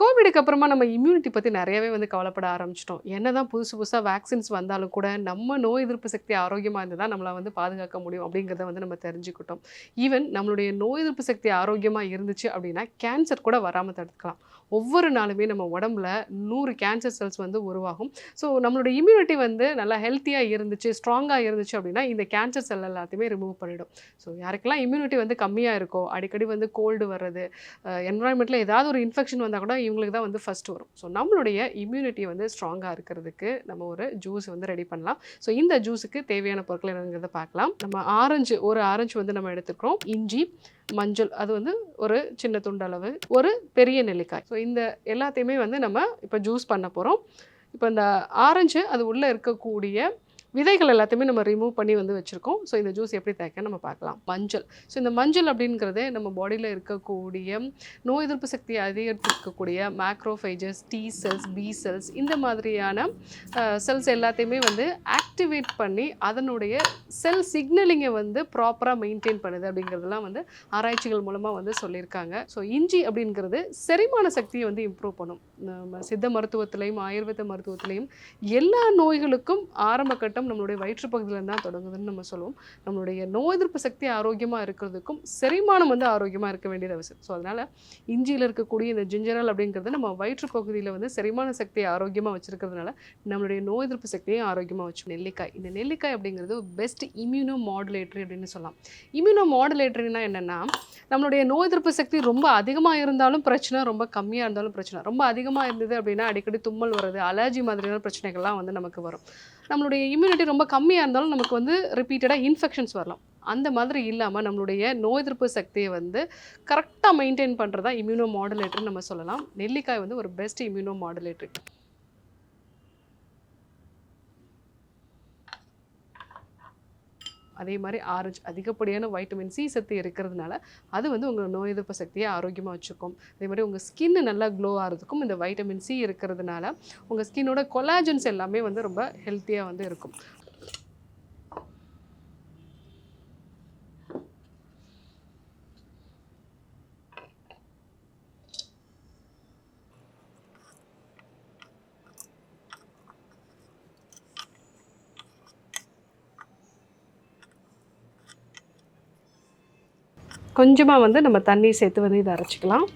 கோவிடுக்கு அப்புறமா நம்ம இம்யூனிட்டி பற்றி நிறையவே வந்து கவலைப்பட ஆரம்பிச்சிட்டோம். என்ன தான் புதுசு புதுசாக வேக்சின்ஸ் வந்தாலும் கூட நம்ம நோய் எதிர்ப்பு சக்தி ஆரோக்கியமாக இருந்தால் தான் நம்மளை வந்து பாதுகாக்க முடியும் அப்படிங்கிறத வந்து நம்ம தெரிஞ்சுக்கிட்டோம். ஈவன் நம்மளுடைய நோய் எதிர்ப்பு சக்தி ஆரோக்கியமாக இருந்துச்சு அப்படின்னா கேன்சர் கூட வராமல் தடுக்கலாம் ஒவ்வொரு நாளுமே நம்ம உடம்புல நூறு கேன்சர் செல்ஸ் வந்து உருவாகும். ஸோ நம்மளோட இம்யூனிட்டி வந்து நல்லா ஹெல்த்தியாக இருந்துச்சு ஸ்ட்ராங்காக இருந்துச்சு அப்படின்னா இந்த கேன்சர் செல் எல்லாத்தையுமே ரிமூவ் பண்ணிடும். ஸோ யாருக்கெல்லாம் இம்யூனிட்டி வந்து கம்மியாக இருக்கோ அடிக்கடி வந்து கோல்டு வர்றது என்வரான்மெண்ட்டில் ஏதாவது ஒரு இன்ஃபெக்ஷன் வந்தால் கூட இவங்களுக்கு தான் வந்து ஃபஸ்ட் வரும். ஸோ நம்மளுடைய இம்யூனிட்டி வந்து ஸ்ட்ராங்காக இருக்கிறதுக்கு நம்ம ஒரு ஜூஸ் வந்து ரெடி பண்ணலாம். ஸோ இந்த ஜூஸுக்கு தேவையான பொருட்கள் என்னங்கிறத பார்க்கலாம். நம்ம ஆரஞ்சு ஒரு ஆரஞ்சு வந்து நம்ம எடுத்துக்கிறோம். இஞ்சி மஞ்சள் அது வந்து ஒரு சின்ன துண்டளவு ஒரு பெரிய நெல்லிக்காய். ஸோ இந்த எல்லாத்தையுமே வந்து நம்ம இப்போ ஜூஸ் பண்ண போகிறோம் இப்போ இந்த ஆரஞ்சு அது உள்ளே இருக்கக்கூடிய விதைகள் எல்லாத்தையுமே நம்ம ரிமூவ் பண்ணி வந்து வச்சுருக்கோம். ஸோ இந்த ஜூஸ் எப்படி தேக்க நம்ம பார்க்கலாம். மஞ்சள். ஸோ இந்த மஞ்சள் அப்படிங்கிறதே நம்ம பாடியில் இருக்கக்கூடிய நோய் எதிர்ப்பு சக்தியை அதிகரிக்கக்கூடிய macrophages T cells B cells இந்த மாதிரியான செல்ஸ் எல்லாத்தையுமே வந்து ஆக்டிவேட் பண்ணி அதனுடைய செல் சிக்னலிங்கை வந்து ப்ராப்பராக மெயின்டைன் பண்ணுது அப்படிங்கிறதெல்லாம் வந்து ஆராய்ச்சிகள் மூலமாக வந்து சொல்லியிருக்காங்க. ஸோ இஞ்சி அப்படிங்கிறது செரிமான சக்தியை வந்து இம்ப்ரூவ் பண்ணும். நம்ம சித்த மருத்துவத்திலையும் ஆயுர்வேத மருத்துவத்திலையும் எல்லா நோய்களுக்கும் ஆரம்ப கட்டம் நம்மளுடைய வயிற்றுப்பகுதியில தான் தொடங்குதுன்னு நம்ம சொல்லுவோம். நம்மளுடைய நோய் எதிர்ப்பு சக்தி ஆரோக்கியமாக இருக்கிறதுக்கும் செரிமானம் வந்து ஆரோக்கியமாக இருக்க வேண்டியது அவசியம். ஸோ அதனால் இஞ்சியில் இருக்கக்கூடிய இந்த ஜிஞ்சரல் அப்படிங்கிறது நம்ம வயிற்றுப்பகுதியில் வந்து செரிமான சக்தியை ஆரோக்கியமாக வச்சுருக்கிறதுனால நம்மளுடைய நோய் எதிர்ப்பு சக்தியும் ஆரோக்கியமாக வச்சு நெல்லிக்காய். இந்த நெல்லிக்காய் அப்படிங்கிறது பெஸ்ட் இம்யூனோ மாடுலேட்டரி அப்படின்னு சொல்லலாம். இம்யூனோ மாடுலேட்டரினா என்னென்னா நம்மளுடைய நோய் எதிர்ப்பு சக்தி ரொம்ப அதிகமாக இருந்தாலும் பிரச்சனை ரொம்ப கம்மியாக இருந்தாலும் பிரச்சனை. ரொம்ப அதிகமாக இருந்தது அப்படின்னா அடிக்கடி தும்மல் வருது அலர்ஜி மாதிரியான பிரச்சனைகள்லாம் வந்து நமக்கு வரும். நம்மளுடைய இம்யூனிட்டி ரொம்ப கம்மியாக இருந்தாலும் நமக்கு வந்து ரிப்பீட்டடாக இன்ஃபெக்ஷன்ஸ் வரலாம். அந்த மாதிரி இல்லாமல் நம்மளுடைய நோய் எதிர்ப்பு சக்தியை வந்து கரெக்டாக மெயின்டைன் பண்ணுறதா இம்யூனோ மாடுலேட்டர்னு நம்ம சொல்லலாம். நெல்லிக்காய் வந்து ஒரு பெஸ்ட் இம்யூனோ மாடுலேட்டர் அதே மாதிரி ஆரஞ்சு அதிகப்படியான வைட்டமின் சி சத்து இருக்கிறதுனால அது வந்து உங்கள் நோய் எதிர்ப்பு சக்தியை ஆரோக்கியமாக வச்சுக்கும். அதே மாதிரி உங்கள் ஸ்கின் நல்லா க்ளோ ஆகிறதுக்கும் இந்த வைட்டமின் சி இருக்கிறதுனால உங்கள் ஸ்கின்னோட கொலாஜன்ஸ் எல்லாமே வந்து ரொம்ப ஹெல்த்தியாக வந்து இருக்கும். கொஞ்சமாக வந்து நம்ம தண்ணி சேர்த்து வந்து இதை அரைச்சிக்கலாம்.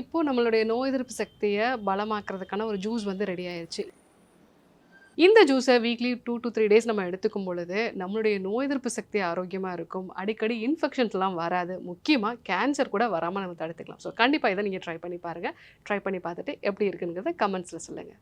இப்போது நம்மளுடைய நோய் எதிர்ப்பு சக்தியை பலமாக்குறதுக்கான ஒரு ஜூஸ் வந்து ரெடி ஆயிடுச்சு இந்த ஜூஸை weekly two to three days நம்ம எடுத்துக்கும் பொழுது நம்மளுடைய நோய் எதிர்ப்பு சக்தி ஆரோக்கியமாக இருக்கும். அடிக்கடி இன்ஃபெக்ஷன்ஸ்லாம் வராது. முக்கியமாக கேன்சர் கூட வராமல் நம்ம தடுத்துக்கலாம். ஸோ கண்டிப்பாக இதை நீங்கள் ட்ரை பண்ணி பாருங்கள் ட்ரை பண்ணி பார்த்துட்டு எப்படி இருக்குங்கிறத கமெண்ட்ஸில் சொல்லுங்கள்